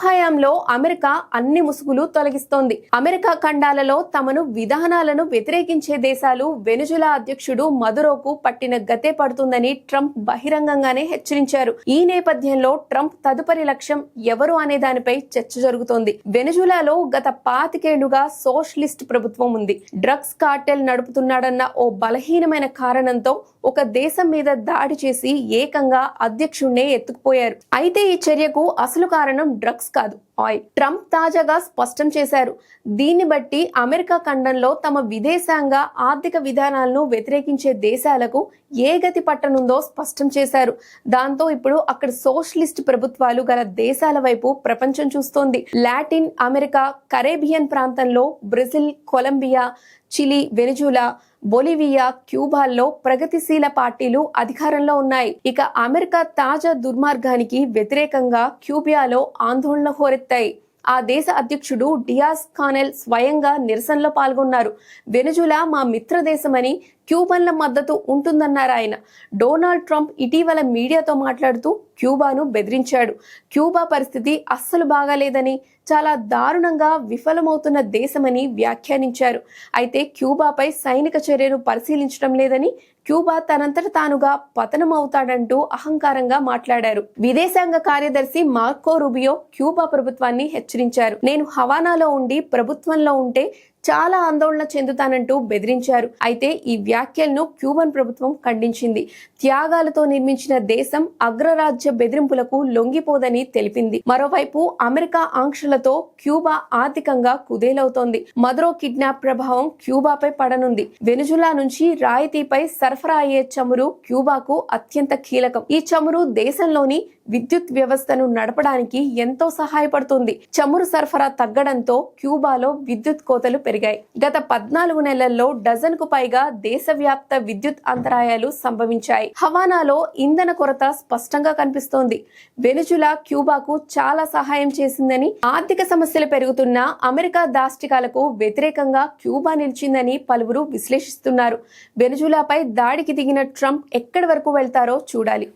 హయాంలో అమెరికా అన్ని ముసుగులు తొలగిస్తోంది. అమెరికా ఖండాలలో తమను విధానాలను వ్యతిరేకించే దేశాలు వెనుజులా అధ్యక్షుడు మదురోకు పట్టిన గతే పడుతుందని ట్రంప్ బహిరంగంగానే హెచ్చరించారు. ఈ నేపథ్యంలో ట్రంప్ తదుపరి లక్ష్యం ఎవరు అనే దానిపై చర్చ జరుగుతోంది. వెనుజులాలో గత పాతికేళ్ళుగా సోషలిస్ట్ ప్రభుత్వం ఉంది. డ్రగ్స్ కార్టెల్ నడుపుతున్నాడన్న ఓ బలహీనమైన కారణంతో ఒక దేశం మీద దాడి చేసి ఏకంగా అధ్యక్షుణ్ణే ఎత్తుకుపోయారు. అయితే ఈ చర్యకు అసలు కారణం డ్రగ్స్ lascado. ఆయిల్ ట్రంప్ తాజాగా స్పష్టం చేశారు. దీన్ని బట్టి అమెరికా ఖండంలో తమ విదేశాంగ ఆర్థిక విధానాలను వ్యతిరేకించే దేశాలకు ఏ గతి పట్టనుందో స్పష్టం చేశారు. దాంతో ఇప్పుడు అక్కడ సోషలిస్ట్ ప్రభుత్వాలు గల దేశాల వైపు ప్రపంచం చూస్తోంది. లాటిన్ అమెరికా కరేబియన్ ప్రాంతంలో Brazil Colombia Chile Venezuela Bolivia క్యూబాల్లో ప్రగతిశీల పార్టీలు అధికారంలో ఉన్నాయి. ఇక అమెరికా తాజా దుర్మార్గానికి వ్యతిరేకంగా క్యూబియాలో ఆందోళన హోరెత్తాయి ఆ దేశ అధ్యక్షుడు డియాస్ కానెల్ స్వయంగా నిరసనలో పాల్గొన్నారు. వెనుజులా మా మిత్ర దేశమని క్యూబన్ల మద్దతు ఉంటుందన్నారు ఆయన. డొనాల్డ్ ట్రంప్ ఇటీవల మీడియాతో మాట్లాడుతూ క్యూబాను బెదిరించాడు. క్యూబా పరిస్థితి అస్సలు బాగాలేదని చాలా దారుణంగా విఫలమవుతున్న దేశమని వ్యాఖ్యానించారు. అయితే క్యూబాపై సైనిక చర్యను పరిశీలించడం లేదని క్యూబా తనంతట తానుగా పతనమవుతాడంటూ అహంకారంగా మాట్లాడారు. విదేశాంగ కార్యదర్శి మార్కో రుబియో క్యూబా ప్రభుత్వాన్ని హెచ్చరించారు. నేను హవానాలో ఉండి ప్రభుత్వంలో ఉంటే చాలా ఆందోళన చెందుతానంటూ బెదిరించారు. అయితే ఈ వ్యాఖ్యలను క్యూబన్ ప్రభుత్వం ఖండించింది. త్యాగాలతో నిర్మించిన దేశం అగ్రరాజ్య బెదిరింపులకు లొంగిపోదని తెలిపింది. మరోవైపు అమెరికా ఆంక్షలతో క్యూబా ఆర్థికంగా కుదేలవుతోంది. మదరో కిడ్నాప్ ప్రభావం క్యూబాపై పడనుంది. వెనుజులా నుంచి రాయితీపై సరఫరా అయ్యే చమురు క్యూబాకు అత్యంత కీలకం. ఈ చమురు దేశంలోని విద్యుత్ వ్యవస్థను నడపడానికి ఎంతో సహాయపడుతుంది. చమురు సరఫరా తగ్గడంతో క్యూబాలో విద్యుత్ కోతలు పెరిగాయి. గత పద్నాలుగు నెలల్లో డజన్కు పైగా దేశవ్యాప్త విద్యుత్ అంతరాయాలు సంభవించాయి. హవానాలో ఇంధన కొరత స్పష్టంగా కనిపిస్తోంది. వెనుజులా క్యూబాకు చాలా సహాయం చేసిందని ఆర్థిక సమస్యలు పెరుగుతున్న అమెరికా దాష్టికాలకు వ్యతిరేకంగా క్యూబా నిలిచిందని పలువురు విశ్లేషిస్తున్నారు. వెనుజులాపై దాడికి దిగిన ట్రంప్ ఎక్కడి వరకు వెళ్తారో చూడాలి.